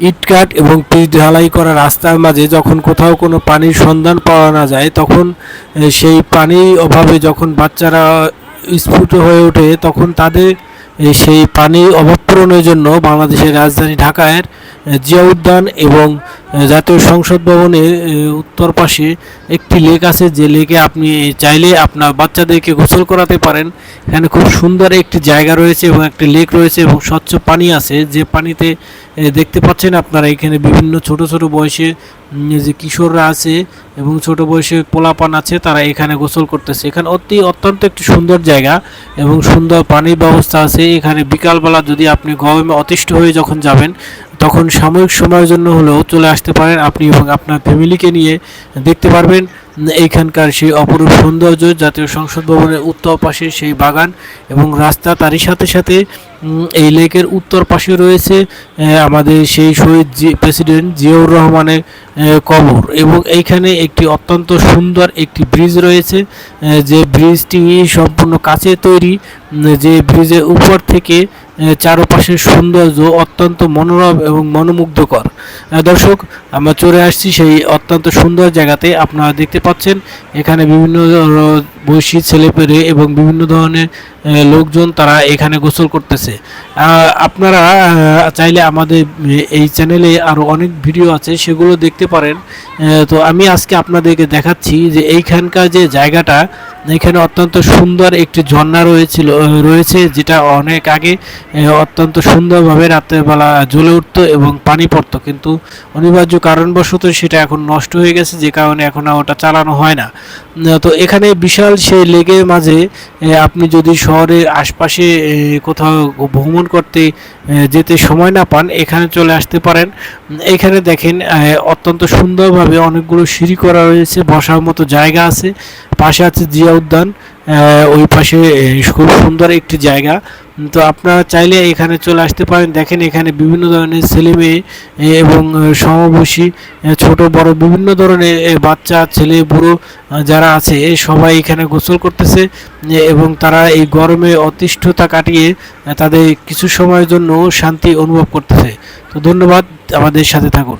ইটকাট এবং পিচ ঢালাই করা রাস্তার মাঝে যখন কোথাও কোনো পানির সন্ধান পাওয়া না যায়, তখন সেই পানি অভাবে যখন বাচ্চারা স্ফুট হয়ে ওঠে, তখন তাদের সেই পানি অভাব পূরণের জন্য বাংলাদেশের রাজধানী ঢাকায় জিয়া উদ্যান এবং জাতীয় সংসদ ভবনের উত্তর পাশে একটি লেক আছে। যে লেকে আপনি চাইলে আপনার বাচ্চাদেরকে গোসল করাতে পারেন। এখানে খুব সুন্দর একটি জায়গা রয়েছে এবং একটি লেক রয়েছে এবং স্বচ্ছ পানি আছে। যে পানিতে দেখতে পাচ্ছেন আপনারা এখানে বিভিন্ন ছোট ছোট বয়সে যে কিশোররা আছে এবং ছোট বয়সে পোলাপান আছে, তারা এখানে গোসল করতেছে। এখানে অতি, অত্যন্ত একটি সুন্দর জায়গা এবং সুন্দর পানির ব্যবস্থা আছে। এখানে বিকালবেলা যদি আপনি গরমে অতিষ্ঠ হয়ে যখন যাবেন তখন সাময়িক সময়ের জন্য হলেও চলে আসতে পারেন আপনি এবং আপনার ফ্যামিলিকে নিয়ে দেখতে পারবেন এইখানকার সেই অপরূপ সৌন্দর্য জাতীয় সংসদ ভবনের উত্তর পাশে সেই বাগান এবং রাস্তা তারই সাথে সাথে এই লেকের উত্তর পাশে রয়েছে আমাদের সেই শহীদ প্রেসিডেন্ট জিয়াউর রহমানের কবর এবং এইখানে একটি অত্যন্ত সুন্দর একটি ব্রিজ রয়েছে যে ব্রিজটি সম্পূর্ণ কাচে তৈরি যে ব্রিজের উপর থেকে চারপাশের সৌন্দর্য অত্যন্ত মনোরম এবং মনোমুগ্ধকর। দর্শক, আমরা চলে আসছি সেই অত্যন্ত সুন্দর জায়গাতে, আপনারা দেখতে পাচ্ছেন, এখানে বিভিন্ন বয়সী ছেলেপেলে এবং বিভিন্ন ধরনের লোকজন তারা এখানে গোসল করতেছে। আপনারা চাইলে আমাদের এই চ্যানেলে আরও অনেক ভিডিও আছে, সেগুলো দেখতে পারেন। তো আমি আজকে আপনাদেরকে দেখাচ্ছি যে এইখানকার যে জায়গাটা, এখানে অত্যন্ত সুন্দর একটি ঝর্ণা রয়েছিল রয়েছে, যেটা অনেক আগে অত্যন্ত সুন্দরভাবে রাত্রেবেলা জ্বলে উঠতো এবং পানি পড়তো। কিন্তু অনিবার্য কারণবশত সেটা এখন নষ্ট হয়ে গেছে, যে কারণে এখন ওটা চালানো হয় না। তো এখানে বিশাল সেই লেগের মাঝে আপনি যদি শহরের আশপাশে কোথাও ভ্রমণ করতে যেতে সময় না পান, এখানে চলে আসতে পারেন। এখানে দেখেন অত্যন্ত সুন্দরভাবে অনেকগুলো সিঁড়ি করা রয়েছে, বসার মতো জায়গা আছে। পাশে আছে জিয়া উদ্যান। ওই পাশে খুব সুন্দর একটি জায়গা। তো আপনারা চাইলে এখানে চলে আসতে পারেন। দেখেন এখানে বিভিন্ন ধরনের ছেলে মেয়ে এবং সমবয়সী ছোট, বড় বিভিন্ন ধরনের বাচ্চা, ছেলে, বুড়ো যারা আছে সবাই এখানে গোসল করতেছে এবং তারা এই গরমে অতিষ্ঠতা কাটিয়ে তাদের কিছু সময়ের জন্য শান্তি অনুভব করতেছে। তো ধন্যবাদ। আমাদের সাথে থাকুন।